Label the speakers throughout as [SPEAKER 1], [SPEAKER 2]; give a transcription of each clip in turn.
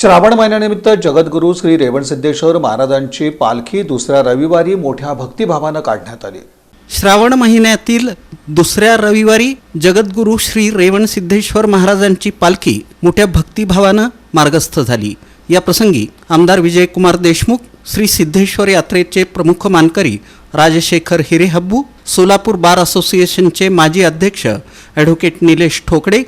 [SPEAKER 1] श्रावण महिन्यानिमित्त जगद्गुरू श्री रेवणसिद्धेश्वर महाराजांची पालखी दुसऱ्या रविवारी मोठ्या भक्तिभावानं काढण्यात आली.
[SPEAKER 2] श्रावण महिन्यातील दुसऱ्या रविवारी जगद्गुरू श्री रेवणसिद्धेश्वर महाराजांची पालखी मोठ्या भक्तिभावानं मार्गस्थ झाली. या प्रसंगी आमदार विजयकुमार देशमुख श्री सिद्धेश्वर यात्रेचे प्रमुख मानकरी राजशेखर हिरेहब्बू सोलापूर बार असोसिएशनचे माजी अध्यक्ष ॲडव्होकेट निलेश ठोकडे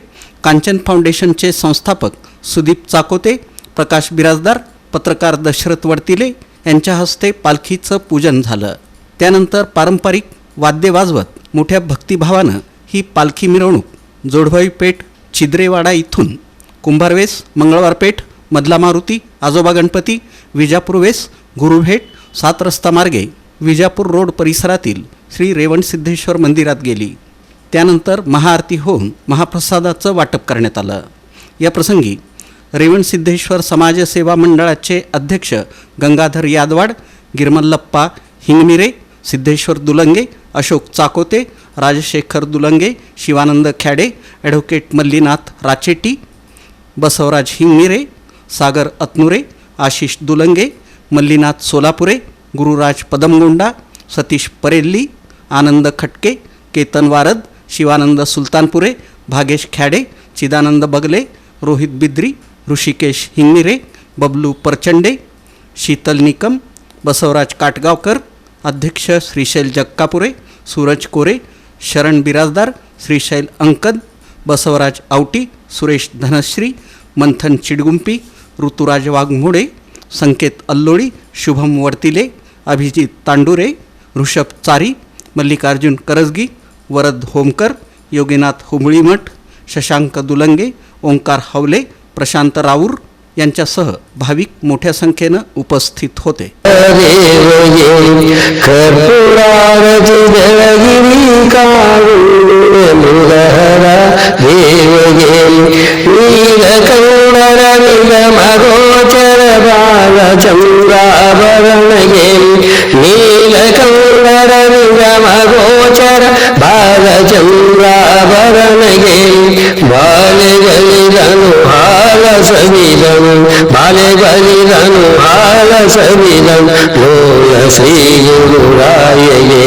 [SPEAKER 2] कांचन फाउंडेशनचे संस्थापक सुदीप चाकोते प्रकाश बिराजदार पत्रकार दशरथ वडतिले यांच्या हस्ते पालखीचं पूजन झालं. त्यानंतर पारंपरिक वाद्य वाजवत मोठ्या भक्तिभावानं ही पालखी मिरवणूक. जोडभाई पेठ छिद्रेवाडा इथून कुंभारवेस मंगळवार पेठ मधला मारुती आजोबा गणपती विजापूर वेस गुरुभेट सात रस्ता मार्गे विजापूर रोड परिसरातील श्री रेवणसिद्धेश्वर मंदिरात गेली. त्यानंतर महाआरती होऊन महाप्रसादाचं वाटप करण्यात आलं. या प्रसंगी रेवणसिद्धेश्वर समाजसेवा मंडळाचे अध्यक्ष गंगाधर यादवाड गिरमल्लप्पा हिंगमिरे सिद्धेश्वर दुलंगे अशोक चाकोते राजशेखर दुलंगे शिवानंद खॅडे ॲडव्होकेट मल्लीनाथ राचेटी बसवराज हिंगमिरे सागर अतनुरे आशिष दुलंगे मल्लीनाथ सोलापुरे गुरुराज पदमगोंडा सतीश परेल्ली आनंद खटके केतन वारद शिवानंद सुलतानपुरे भागेश खॅडे चिदानंद बगले रोहित बिद्री ऋषिकेश हिंगमिरे बबलू परचंडे, शीतल निकम, बसवराज काटगावकर, अध्यक्ष श्रीशैल जक्कापुरे, सूरज कोरे, शरण बिराजदार श्रीशैल अंकद, बसवराज आवटी सुरेश धनश्री, मंथन चिडगुंपी, ऋतुराज वाघमोडे, संकेत अल्लोळी, शुभम वर्तिले, अभिजित तांडुरे, ऋषभ चारी, मल्लिकार्जुन करजगी, वरद होमकर, योगीनाथ हुंबळीमठ, शशांक दुलंगे, ओंकार हवले प्रशांत राऊर यांच्यासह भाविक मोठ्या संख्येनं उपस्थित होते.
[SPEAKER 3] नीलकौंडरविगमगोचर बालचन्द्राभरण శరీరం బాలే బలిదను బాల శరీరం లోయ శ్రీయురాయే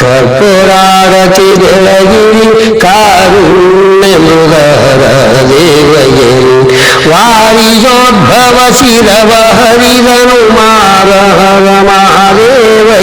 [SPEAKER 3] కర్పూరారతి వెలగిరి కారుణ్యముదర దేవయే వారియోద్భవ శిరవ హరిదను మారహర మహాదేవయే